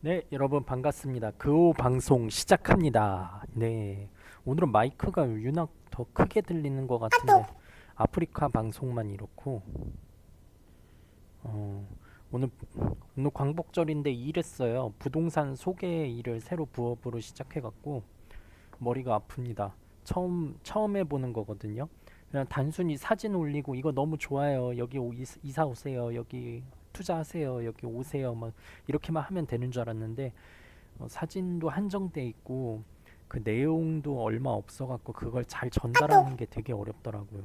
네, 여러분 반갑습니다. 그오 방송 시작합니다. 네, 오늘은 마이크가 유낙 더 크게 들리는 것 같은데 아프리카 방송만 이렇고 어, 오늘 오늘 광복절인데 일했어요. 부동산 소개 일을 새로 부업으로 시작해갖고 머리가 아픕니다. 처음 처음 해보는 거거든요. 그냥 단순히 사진 올리고 이거 너무 좋아요. 여기 오, 이사 이사 오세요. 여기 투자하세요. 여기 오세요. 막 이렇게만 하면 되는 줄 알았는데 어, 사진도 한정돼 있고 그 내용도 얼마 없어갖고 그걸 잘 전달하는 게 되게 어렵더라고요.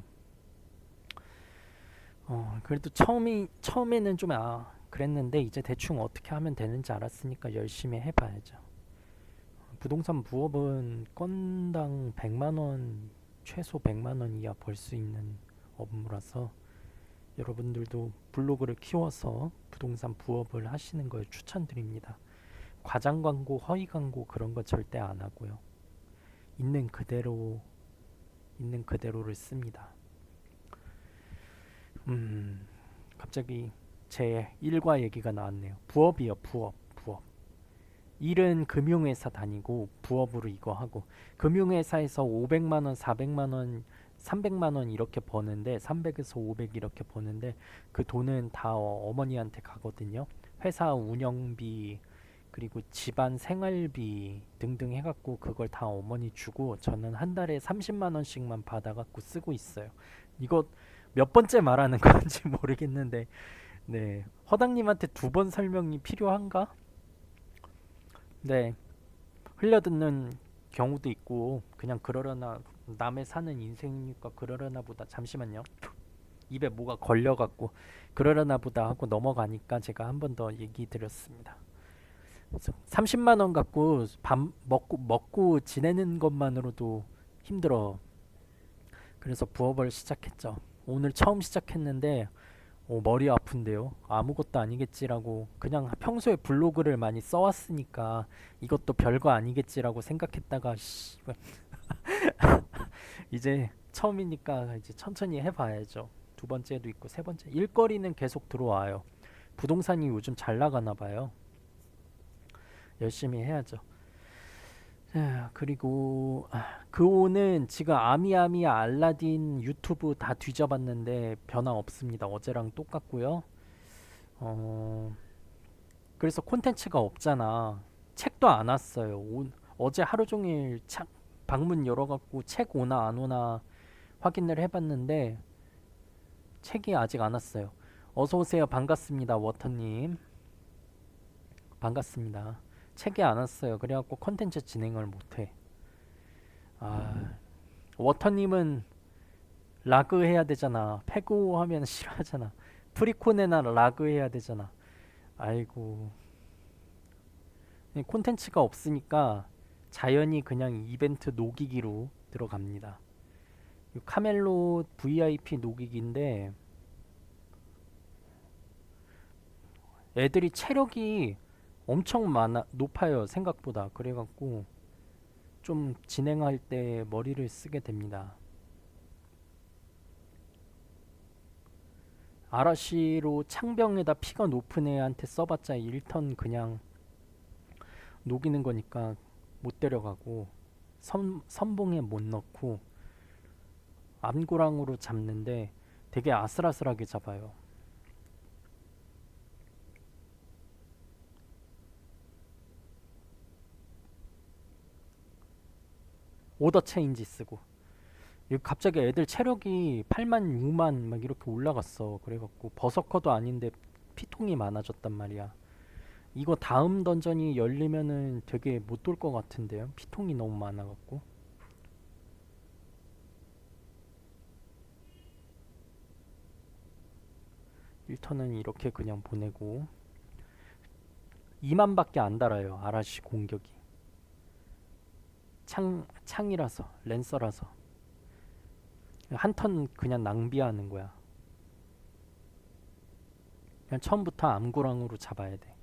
어, 그래도 처음이 처음에는 좀 아, 그랬는데 이제 대충 어떻게 하면 되는지 알았으니까 열심히 해봐야죠. 부동산 부업은 건당 100만 원 최소 100만 원 이하 벌 수 있는 업무라서 여러분들도 블로그를 키워서 부동산 부업을 하시는 걸 추천드립니다. 과장 광고, 허위 광고 그런 거 절대 안 하고요. 있는 그대로 있는 그대로를 씁니다. 음, 갑자기 제 일과 얘기가 나왔네요. 부업이요, 부업, 부업. 일은 금융회사 다니고 부업으로 이거 하고 금융회사에서 500만 원, 400만 원 300만 원 이렇게 버는데 300에서 500 이렇게 버는데 그 돈은 다 어- 어머니한테 가거든요. 회사 운영비 그리고 집안 생활비 등등 해갖고 그걸 다 어머니 주고 저는 한 달에 30만 원씩만 받아갖고 쓰고 있어요. 이거 몇 번째 말하는 건지 모르겠는데 네 허당님한테 두 번 설명이 필요한가? 네 흘려듣는 경우도 있고 그냥 그러려나 남의 사는 인생이니까 그러려나 보다. 잠시만요. 입에 뭐가 걸려갖고 그러려나 보다 하고 넘어가니까 제가 한 번 더 얘기 드렸습니다. 그래서 30만 원 갖고 밥 먹고 먹고 지내는 것만으로도 힘들어. 그래서 부업을 시작했죠. 오늘 처음 시작했는데 어, 머리 아픈데요? 아무것도 아니겠지라고 그냥 평소에 블로그를 많이 써왔으니까 이것도 별거 아니겠지라고 생각했다가 씨, 이제 처음이니까 이제 천천히 해봐야죠. 두 번째도 있고 세 번째 일거리는 계속 들어와요. 부동산이 요즘 잘 나가나 봐요. 열심히 해야죠. 자, 그리고 아, 그오는 지금 아미아미 알라딘 유튜브 다 뒤져봤는데 변화 없습니다. 어제랑 똑같고요. 어, 그래서 콘텐츠가 없잖아. 책도 안 왔어요. 오, 어제 하루 종일 차, 방문 열어갖고 책 오나 안 오나 확인을 해봤는데 책이 아직 안 왔어요. 어서 오세요. 반갑습니다. 워터님. 반갑습니다. 책이 안 왔어요. 그래갖고 컨텐츠 진행을 못해. 아, 워터님은 라그 해야 되잖아. 패고 하면 싫어하잖아. 프리콘에나 라그 해야 되잖아. 아이고. 콘텐츠가 없으니까 자연히 그냥 이벤트 녹이기로 들어갑니다. 이 카멜로 VIP 녹이기인데 애들이 체력이 엄청 많아 높아요 생각보다 그래갖고 좀 진행할 때 머리를 쓰게 됩니다. 아라시로 창병에다 피가 높은 애한테 써봤자 1턴 그냥 녹이는 거니까 못 데려가고 선, 선봉에 못 넣고 암고랑으로 잡는데 되게 아슬아슬하게 잡아요. 오더 체인지 쓰고. 갑자기 애들 체력이 8만 6만 막 이렇게 올라갔어. 그래갖고 버서커도 아닌데 피통이 많아졌단 말이야 이거 다음 던전이 열리면은 되게 못 돌 것 같은데요? 피통이 너무 많아갖고. 일턴은 이렇게 그냥 보내고. 2만밖에 안 달아요 아라시 공격이. 창 창이라서 랜서라서. 한 턴 그냥 낭비하는 거야. 그냥 처음부터 암구랑으로 잡아야 돼.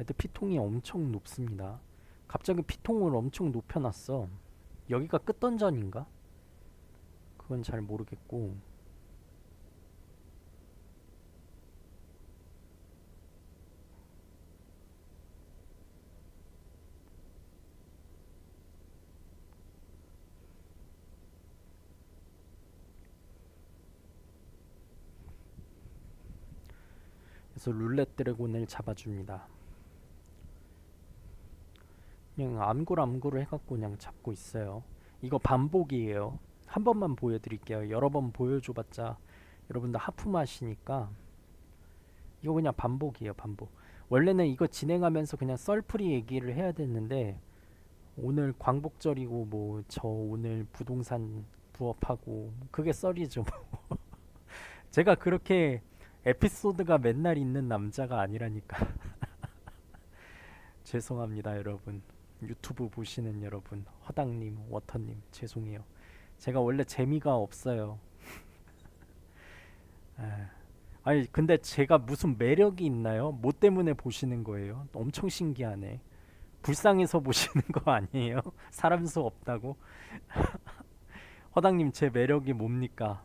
그때 피통이 엄청 높습니다. 갑자기 피통을 엄청 높여놨어. 여기가 끝던전인가? 그건 잘 모르겠고 그래서 룰렛 드래곤을 잡아줍니다. 그냥 암굴 암굴을 해갖고 그냥 잡고 있어요. 이거 반복이에요. 한 번만 보여드릴게요. 여러 번 보여줘봤자 여러분들 하품하시니까 이거 그냥 반복이에요. 반복. 원래는 이거 진행하면서 그냥 썰풀이 얘기를 해야 됐는데 오늘 광복절이고 뭐 저 오늘 부동산 부업하고 그게 썰이죠. 뭐. 제가 그렇게 에피소드가 맨날 있는 남자가 아니라니까. 죄송합니다, 여러분. 유튜브 보시는 여러분, 허당님, 워터님, 죄송해요. 제가 원래 재미가 없어요. 아, 아니, 근데 제가 무슨 매력이 있나요? 뭐 때문에 보시는 거예요? 엄청 신기하네. 불쌍해서 보시는 거 아니에요? 사람 수 없다고? 허당님, 제 매력이 뭡니까?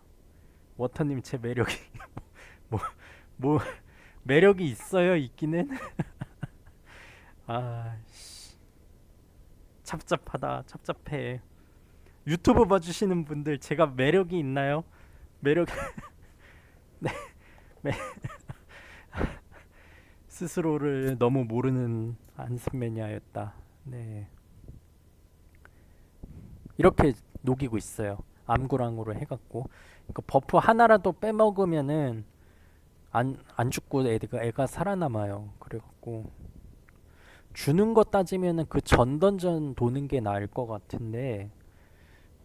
워터님, 제 매력이 뭐, 뭐, 매력이 있어요, 있기는? 아, 씨. 찹찹하다, 찹찹해. 유튜브 봐주시는 분들, 제가 매력이 있나요? 매력, 네, 매, 스스로를 너무 모르는 안산매니아였다. 네. 이렇게 녹이고 있어요. 암구랑으로 해갖고. 그 버프 하나라도 빼먹으면은 안, 안 죽고 애가, 애가 살아남아요. 그래갖고 주는 거 따지면은 그 전 던전 도는 게 나을 것 같은데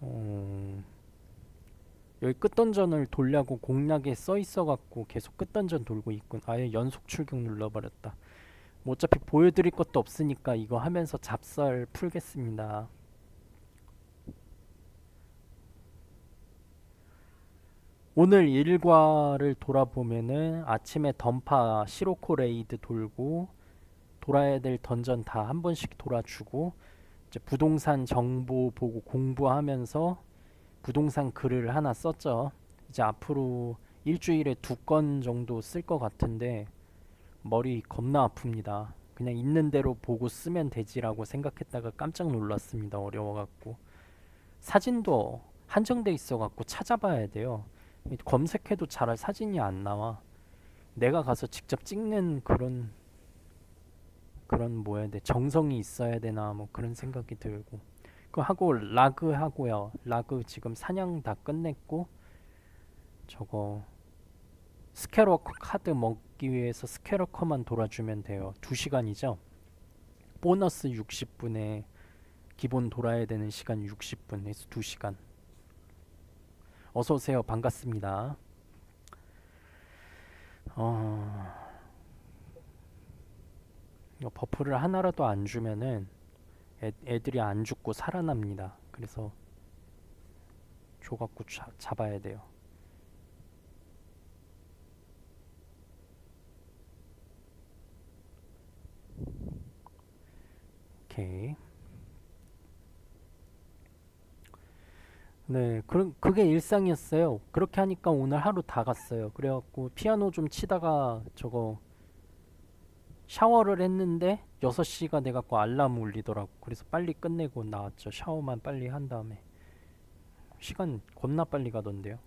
어, 여기 끝 던전을 돌려고 공략에 써 있어갖고 계속 끝 던전 돌고 있군. 아예 연속 출격 눌러버렸다. 뭐 어차피 보여드릴 것도 없으니까 이거 하면서 잡설 풀겠습니다. 오늘 일과를 돌아보면은 아침에 던파 시로코 레이드 돌고 돌아야 될 던전 다 한 번씩 돌아주고 이제 부동산 정보 보고 공부하면서 부동산 글을 하나 썼죠. 이제 앞으로 일주일에 두 건 정도 쓸 것 같은데 머리 겁나 아픕니다. 그냥 있는 대로 보고 쓰면 되지라고 생각했다가 깜짝 놀랐습니다. 어려워갖고 사진도 한정돼 있어갖고 찾아봐야 돼요. 검색해도 잘 사진이 안 나와. 내가 가서 직접 찍는 그런 그런 뭐야 돼 정성이 있어야 되나 뭐 그런 생각이 들고 그 하고 라그 하고요. 라그 지금 사냥 다 끝냈고 저거 스캐러커 카드 먹기 위해서 스캐러커만 돌아주면 돼요. 2시간이죠. 보너스 60분에 기본 돌아야 되는 시간 60분에서 2시간. 어서 오세요. 반갑습니다. 어... 이거 버프를 하나라도 안 주면은 애, 애들이 안 죽고 살아납니다. 그래서 줘갖고 자, 잡아야 돼요. 오케이. 네, 그, 그게 일상이었어요. 그렇게 하니까 오늘 하루 다 갔어요. 그래갖고 피아노 좀 치다가 저거 샤워를 했는데 6시가 돼갖고 알람 울리더라고. 그래서 빨리 끝내고 나왔죠. 샤워만 빨리 한 다음에. 시간 겁나 빨리 가던데요.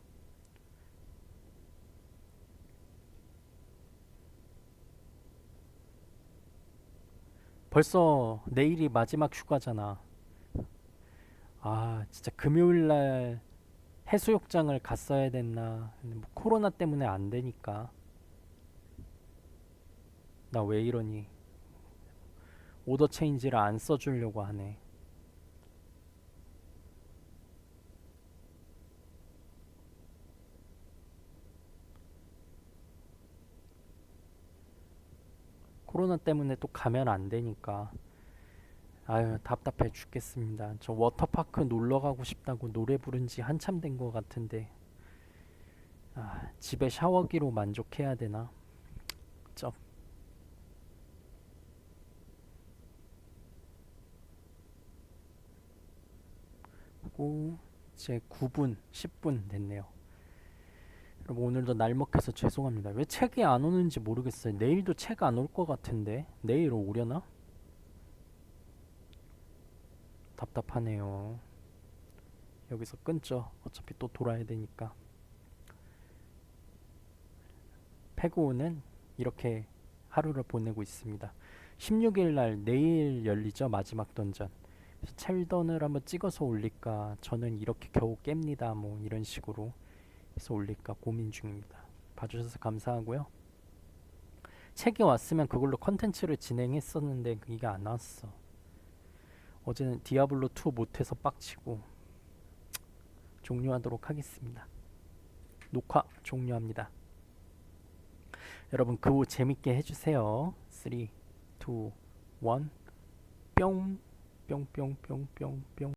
벌써 내일이 마지막 휴가잖아. 아, 진짜 금요일 날 해수욕장을 갔어야 됐나. 뭐 코로나 때문에 안 되니까. 나 왜 이러니? 오더 체인지를 안 써주려고 하네. 코로나 때문에 또 가면 안 되니까. 아유, 답답해 죽겠습니다. 저 워터파크 놀러 가고 싶다고 노래 부른 지 한참 된 것 같은데. 아, 집에 샤워기로 만족해야 되나? 하고 이제 9분, 10분 됐네요. 여러분 오늘도 날먹해서 죄송합니다. 왜 책이 안 오는지 모르겠어요. 내일도 책 안 올 것 같은데 내일 오려나? 답답하네요. 여기서 끊죠. 어차피 또 돌아야 되니까. 페고는 이렇게 하루를 보내고 있습니다. 16일 날 내일 열리죠 마지막 던전. 첼던을 한번 찍어서 올릴까 저는 이렇게 겨우 깹니다 뭐 이런 식으로 해서 올릴까 고민 중입니다. 봐주셔서 감사하고요. 책이 왔으면 그걸로 컨텐츠를 진행했었는데 이게 안 왔어. 어제는 디아블로 2 못해서 빡치고 종료하도록 하겠습니다. 녹화 종료합니다. 여러분 그 후 재밌게 해주세요. 3, 2, 1뿅 뿅뿅뿅뿅뿅